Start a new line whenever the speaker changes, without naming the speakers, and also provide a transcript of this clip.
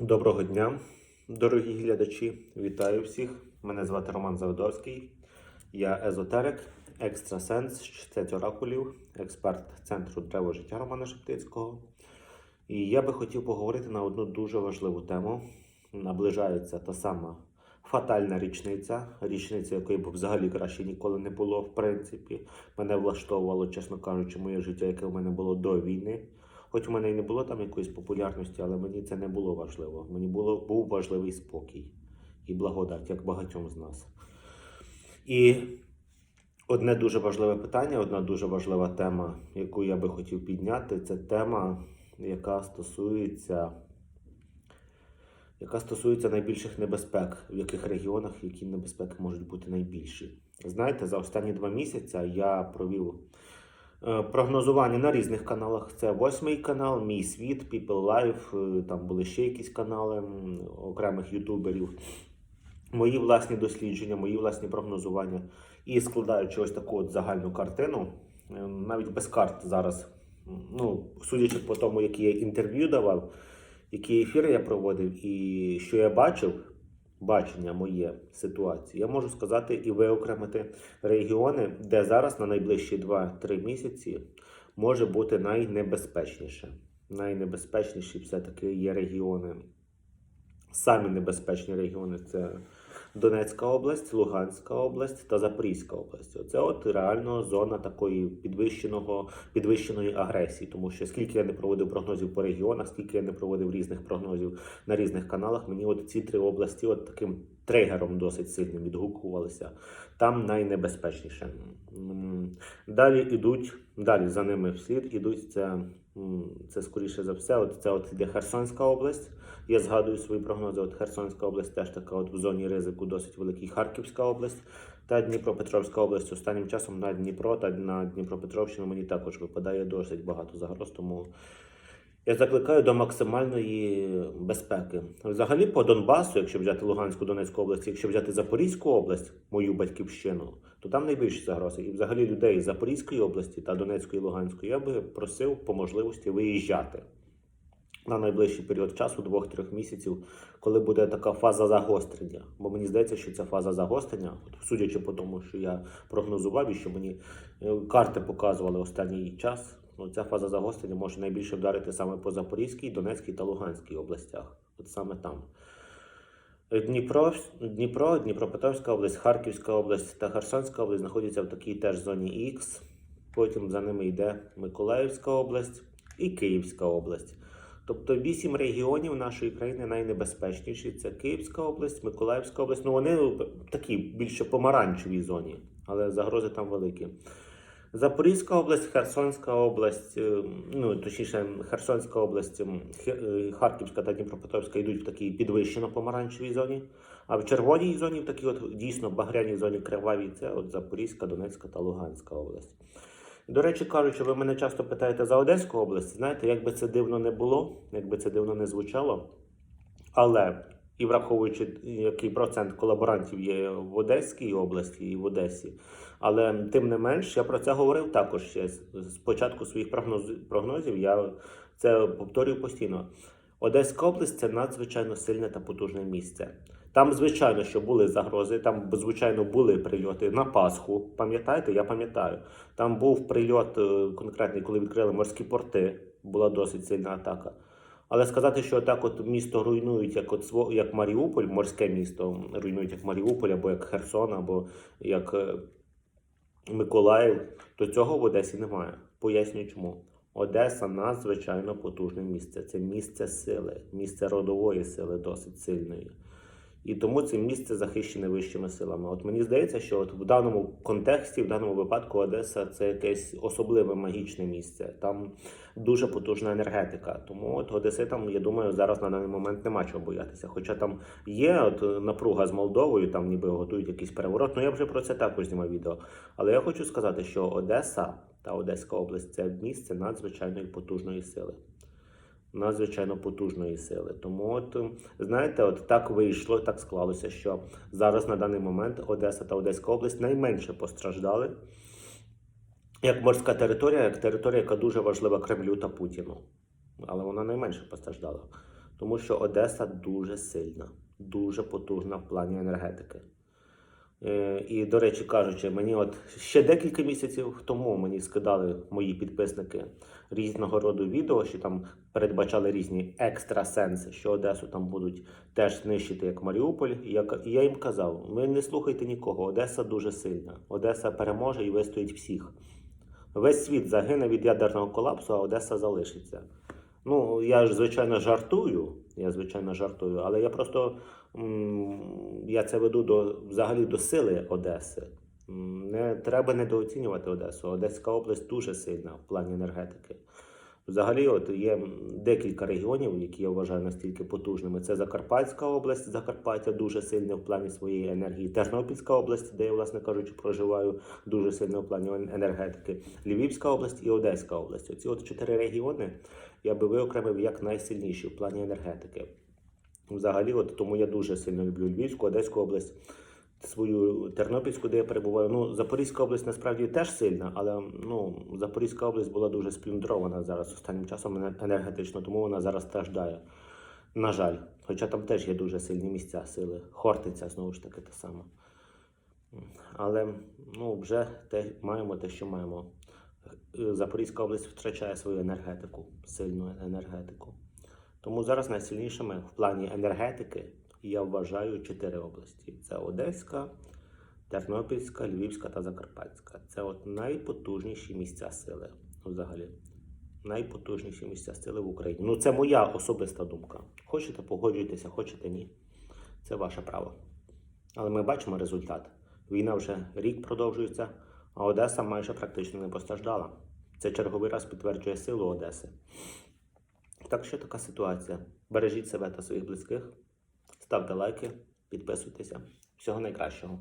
Доброго дня, дорогі глядачі. Вітаю всіх. Мене звати Роман Заводовський. Я езотерик, екстрасенс, чтець оракулів, експерт центру Древо життя Романа Шептицького. І я би хотів поговорити на одну дуже важливу тему. Наближається та сама фатальна річниця, річниця, якої б взагалі краще ніколи не було, в принципі. Мене влаштовувало, чесно кажучи, моє життя, яке в мене було до війни. Хоч у мене і не було там якоїсь популярності, але мені це не було важливо. Мені було, був важливий спокій і благодать, як багатьом з нас. І одне дуже важливе питання, одна дуже важлива тема, яку я би хотів підняти, це тема, яка стосується, яка стосується найбільших небезпек, в яких регіонах які небезпеки можуть бути найбільші. Знаєте, за останні два місяці я провів Прогнозування на різних каналах. Це восьмий канал, Мій світ, People Life, е, там були ще якісь канали окремих ютуберів. Мої власні дослідження, мої власні прогнозування. І складаючи ось таку от загальну картину, е, навіть без карт зараз, ну, судячи по тому, які я інтерв'ю давав, які ефіри я проводив, і що я бачив, бачення моє ситуації, я можу сказати і виокремити регіони, де зараз на найближчі 2-3 місяці може бути найнебезпечніше. Найнебезпечніші все-таки є регіони. Самі небезпечні регіони це Донецька область, Луганська область та Запорізька область. Оце от реально зона такої підвищеного, підвищеної агресії. Тому що скільки я не проводив прогнозів по регіонах, скільки я не проводив різних прогнозів на різних каналах, мені от ці три області от таким тригером досить сильним відгукувалися. Там найнебезпечніше. Далі ідуть, далі за ними вслід ідуть це, це скоріше за все. От це от іде Херсонська область. Я згадую свої прогнози. От Херсонська область теж така от в зоні ризику досить великий. Харківська область та Дніпропетровська область. Останнім часом на Дніпро та на Дніпропетровщину мені також випадає досить багато загроз. Тому я закликаю до максимальної безпеки. Взагалі, по Донбасу, якщо взяти Луганську, Донецьку область, якщо взяти Запорізьку область, мою батьківщину, то там найбільші загрози. І взагалі людей з Запорізької області та Донецької, Луганської я би просив по можливості виїжджати на найближчий період часу, двох-трьох місяців, коли буде така фаза загострення. Бо мені здається, що ця фаза загострення, судячи по тому, що я прогнозував і що мені е, карти показували останній час. Ну, ця фаза загострення може найбільше вдарити саме по Запорізькій, Донецькій та Луганській областях. От саме там. Дніпро, Дніпро, Дніпропетровська область, Харківська область та Херсонська область знаходяться в такій теж зоні Х. Потім за ними йде Миколаївська область і Київська область. Тобто вісім регіонів нашої країни найнебезпечніші. Це Київська область, Миколаївська область. Ну вони такі більше помаранчевій зоні, але загрози там великі. Запорізька область, Херсонська область, е, ну точніше, Херсонська область, е, Харківська та Дніпропетровська йдуть в такій підвищено помаранчевій зоні. А в червоній зоні, в такій от дійсно багряній зоні кривавій, це от Запорізька, Донецька та Луганська область. До речі, кажучи, ви мене часто питаєте за Одеську область. Знаєте, як би це дивно не було, як би це дивно не звучало, але і враховуючи, який процент колаборантів є в Одеській області і в Одесі. Але тим не менш, я про це говорив також ще з початку своїх прогнозів. Я це повторюю постійно. Одеська область це надзвичайно сильне та потужне місце. Там, звичайно, що були загрози, там, звичайно, були прильоти на Пасху. Пам'ятаєте? Я пам'ятаю. Там був прильот е, конкретний, коли відкрили морські порти. Була досить сильна атака. Але сказати, що так от місто руйнують, як от свого як Маріуполь, морське місто руйнують як Маріуполь, або як Херсон, або як е, Миколаїв, то цього в Одесі немає. Пояснюю чому. Одеса надзвичайно потужне місце. Це місце сили, місце родової сили досить сильної. І тому це місце захищене вищими силами. От мені здається, що от в даному контексті, в даному випадку, Одеса це якесь особливе магічне місце. Там дуже потужна енергетика. Тому от Одеситам, я думаю, зараз на даний момент нема чого боятися. Хоча там є от напруга з Молдовою, там ніби готують якийсь переворот. Ну я вже про це також знімав відео. Але я хочу сказати, що Одеса та Одеська область це місце надзвичайної потужної сили надзвичайно потужної сили. Тому, от знаєте, от так вийшло, так склалося, що зараз на даний момент Одеса та Одеська область найменше постраждали. Як морська територія, як територія, яка дуже важлива Кремлю та Путіну. Але вона найменше постраждала. Тому що Одеса дуже сильна, дуже потужна в плані енергетики. Е, І, до речі, кажучи, мені от ще декілька місяців тому мені скидали мої підписники різного роду відео, що там передбачали різні екстрасенси, що Одесу там будуть теж знищити як Маріуполь. І я, їм казав: ви не слухайте нікого, Одеса дуже сильна. Одеса переможе і вистоїть всіх. Весь світ загине від ядерного колапсу, а Одеса залишиться. Ну, я ж звичайно жартую. Я звичайно жартую, але я просто м, я це веду до взагалі до сили Одеси. Не треба недооцінювати Одесу. Одеська область дуже сильна в плані енергетики. Взагалі, от є декілька регіонів, які я вважаю настільки потужними. Це Закарпатська область, Закарпаття дуже сильне в плані своєї енергії. Тернопільська область, де я, власне кажучи, проживаю, дуже сильно в плані енергетики. Львівська область і Одеська область. Оці от чотири регіони я би виокремив як найсильніші в плані енергетики. Взагалі, от тому я дуже сильно люблю Львівську, Одеську область, свою Тернопільську, де я перебуваю. Ну, Запорізька область насправді теж сильна, але ну, Запорізька область була дуже сплюндрована зараз останнім часом енергетично, тому вона зараз страждає. На жаль, хоча там теж є дуже сильні місця сили. Хортиця, знову ж таки, те саме. Але ну, вже те, маємо те, що маємо. Запорізька область втрачає свою енергетику, сильну енергетику. Тому зараз найсильнішими в плані енергетики я вважаю чотири області: це Одеська, Тернопільська, Львівська та Закарпатська. Це от найпотужніші місця сили взагалі. Найпотужніші місця сили в Україні. Ну, це моя особиста думка. Хочете, погоджуйтеся, хочете ні. Це ваше право. Але ми бачимо результат. Війна вже рік продовжується, а Одеса майже практично не постраждала. Це черговий раз підтверджує силу Одеси. Так що така ситуація. Бережіть себе та своїх близьких, ставте лайки, підписуйтеся. Всього найкращого.